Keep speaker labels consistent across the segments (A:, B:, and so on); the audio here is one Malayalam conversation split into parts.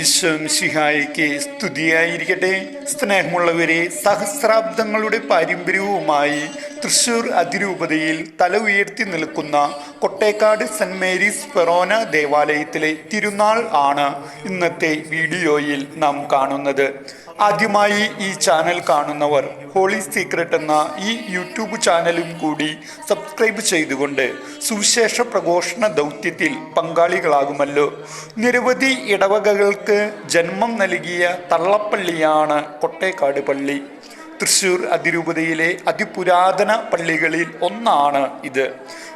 A: ഈശ്വംശിഹായിക്ക് സ്തുതിയായിരിക്കട്ടെ. സ്നേഹമുള്ളവരെ സഹസ്രാബ്ദങ്ങളുടെ പാരമ്പര്യവുമായി തൃശൂർ അതിരൂപതയിൽ തല ഉയർത്തി നിൽക്കുന്ന കൊട്ടേക്കാട് സെന്റ് മേരീസ് ഫെറോന ദേവാലയത്തിലെ തിരുനാൾ ആണ് ഇന്നത്തെ വീഡിയോയിൽ നാം കാണുന്നത്. ആദ്യമായി ഈ ചാനൽ കാണുന്നവർ ഹോളി സീക്രട്ട് എന്ന ഈ യൂട്യൂബ് ചാനലും കൂടി സബ്സ്ക്രൈബ് ചെയ്തുകൊണ്ട് സുവിശേഷ പ്രഘോഷണ ദൗത്യത്തിൽ പങ്കാളികളാകുമല്ലോ. നിരവധി ഇടവകകൾക്ക് ജന്മം നൽകിയ തള്ളപ്പള്ളിയാണ് കൊട്ടേക്കാട് പള്ളി. തൃശൂർ അതിരൂപതയിലെ അതിപുരാതന പള്ളികളിൽ ഒന്നാണ് ഇത്.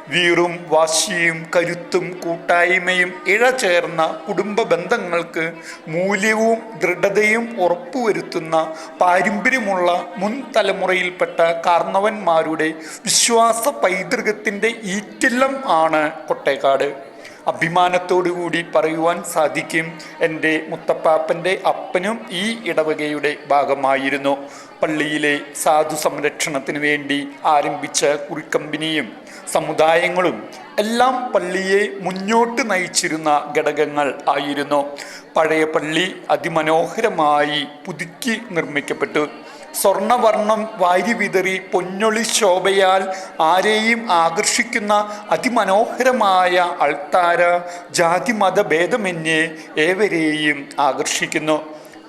A: വീറും വാശിയും കരുത്തും കൂട്ടായ്മയും ഇഴചേർന്ന കുടുംബ ബന്ധങ്ങൾക്ക് മൂല്യവും ദൃഢതയും ഉറപ്പുവരുത്തുന്ന പാരമ്പര്യമുള്ള മുൻ തലമുറയിൽപ്പെട്ട കാർണവന്മാരുടെ വിശ്വാസ പൈതൃകത്തിന്റെ ഈറ്റില്ലം ആണ് കൊട്ടേക്കാട്. അഭിമാനത്തോടുകൂടി പറയുവാൻ സാധിക്കും. എന്റെ മുത്തപ്പാപ്പന്റെ അപ്പനും ഈ ഇടവകയുടെ ഭാഗമായിരുന്നു. പള്ളിയിലെ സാധു സംരക്ഷണത്തിന് വേണ്ടി ആരംഭിച്ച കുറിക്കമ്പനിയും സമുദായങ്ങളും എല്ലാം പള്ളിയെ മുന്നോട്ട് നയിച്ചിരുന്ന ഘടകങ്ങൾ ആയിരുന്നു. പഴയ പള്ളി അതിമനോഹരമായി പുതുക്കി നിർമ്മിക്കപ്പെട്ടു. സ്വർണവർണം വാരി വിതറി പൊന്നൊളി ശോഭയാൽ ആരെയും ആകർഷിക്കുന്ന അതിമനോഹരമായ അൾത്താര ജാതിമത ഭേദമന്യേ ഏവരെയും ആകർഷിക്കുന്നു.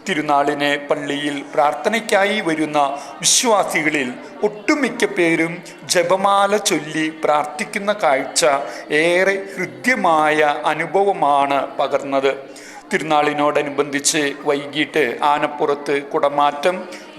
A: തിരുനാളിനെ പള്ളിയിൽ പ്രാർത്ഥനയ്ക്കായി വരുന്ന വിശ്വാസികളിൽ ഒട്ടുമിക്ക പേരും ജപമാല ചൊല്ലി പ്രാർത്ഥിക്കുന്ന കാഴ്ച ഏറെ ഹൃദ്യമായ അനുഭവമാണ് പകർന്നത്. തിരുനാളിനോടനുബന്ധിച്ച് വൈകിട്ട് ആനപ്പുറത്ത് കുടമാറ്റം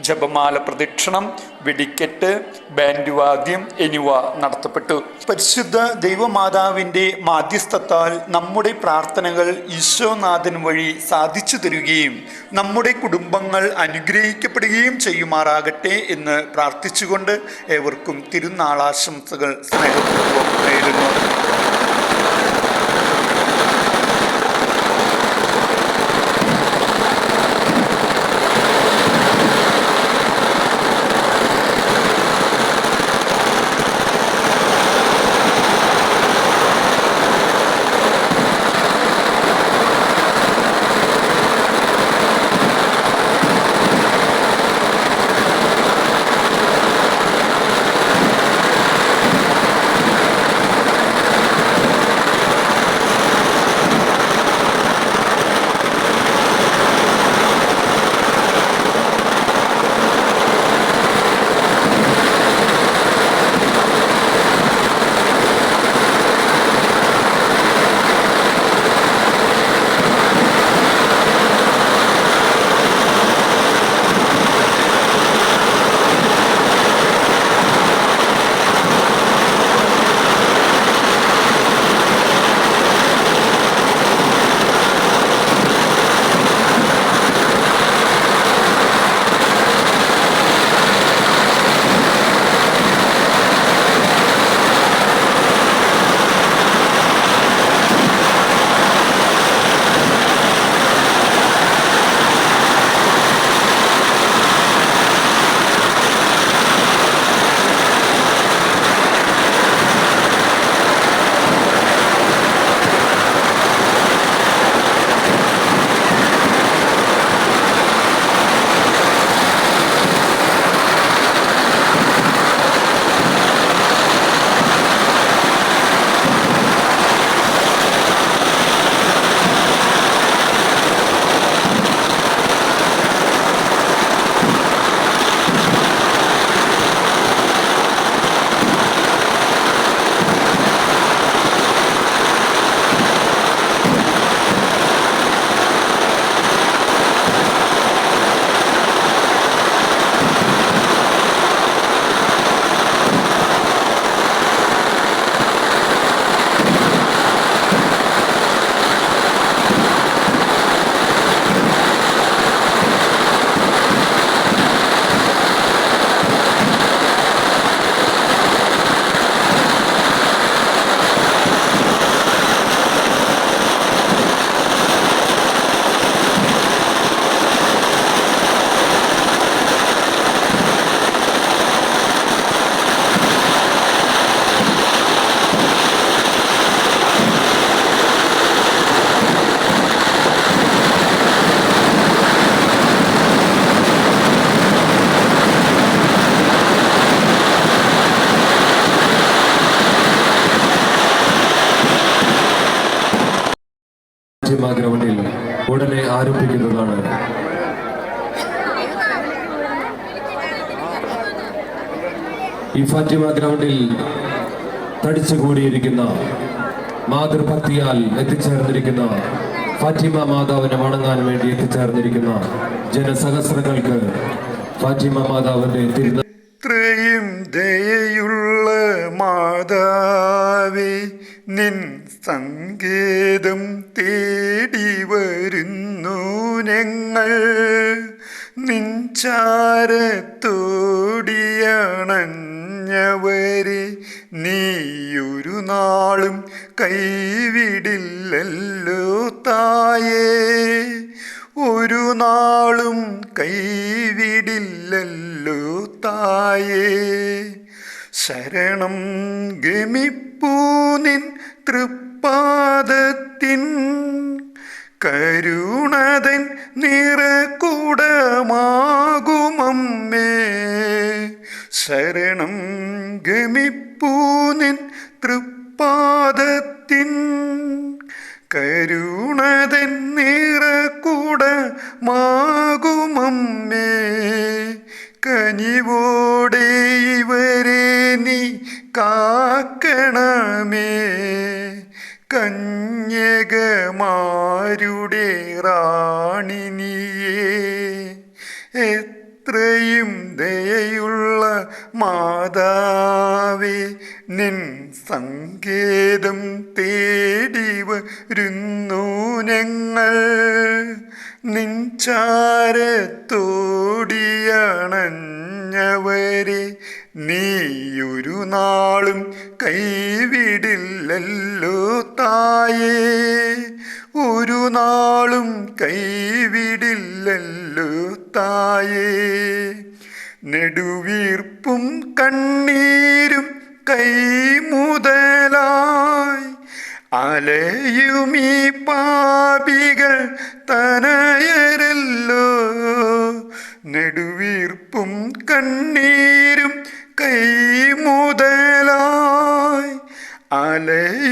A: ജപമാല പ്രദക്ഷിണം വെടിക്കെട്ട് ബാൻഡ് വാദ്യം എന്നിവ നടത്തപ്പെട്ടു. പരിശുദ്ധ ദൈവമാതാവിന്റെ മാധ്യസ്ഥത്താൽ നമ്മുടെ പ്രാർത്ഥനകൾ ഈശോനാഥൻ വഴി സാധിച്ചു തരികയും നമ്മുടെ കുടുംബങ്ങൾ അനുഗ്രഹിക്കപ്പെടുകയും ചെയ്യുമാറാകട്ടെ എന്ന് പ്രാർത്ഥിച്ചുകൊണ്ട് ഏവർക്കും തിരുനാളാശംസകൾ സ്നേഹപൂർവം നേരുന്നു.
B: ജിമ്മ ഗ്രൗണ്ടിൽ ഉടനെ ആരംഭിക്കുന്നതാണ്. ഈ ഫാറ്റിമ ഗ്രൗണ്ടിൽ തടിച്ചുകൂടിയിരിക്കുന്ന മാതൃഭക്തിയാൽ എത്തിച്ചേർന്നിരിക്കുന്ന ഫാറ്റിമ മാതാവിനെ വണങ്ങാൻ വേണ്ടി എത്തിച്ചേർന്നിരിക്കുന്ന ജനസഹസ്രങ്ങൾക്ക് ഫാറ്റിമ മാതാവിന്റെ തിരുന
A: നിൻചാരത്തോടിയണഞ്ഞവരെ നീയൊരു നാളും കൈവിടില്ലല്ലോ തായേ. ഒരു നാളും കൈവിടില്ലല്ലോ തായേ. ശരണം ഗമിപ്പൂനിൻ തൃപ്പാദത്തിൻ കരുണതൻ നിറക്കൂടമാകുമമ്മേ ശരണം ഗമിപ്പൂനിൻ തൃപ്പാദത്തിൻ. കരുണതൻ നിറക്കൂടമാകുമമ്മേ കനിവോടെ ഇവരെ നീ കാക്കണമേ. കന്യകമാരുടെ റാണിനിയേ എത്രയും ദയയുള്ള മാതാവേ നിൻ സങ്കേതം തേടി വരുന്നു ഞങ്ങൾ. നിൻ ചാരത്തോടിയണഞ്ഞവരെ നീയൊരു നാളും കൈവിടില്ലല്ലോ തായേ. നാളും കൈവിടില്ലല്ലോ തായേ. നെടുവീർപ്പും കണ്ണീരും കൈമുതലായി. അലയുമീ പാപികൾ തനയരല്ലോ. നെടുവീർപ്പും കണ്ണീരും കൈമുതലായി. അലയ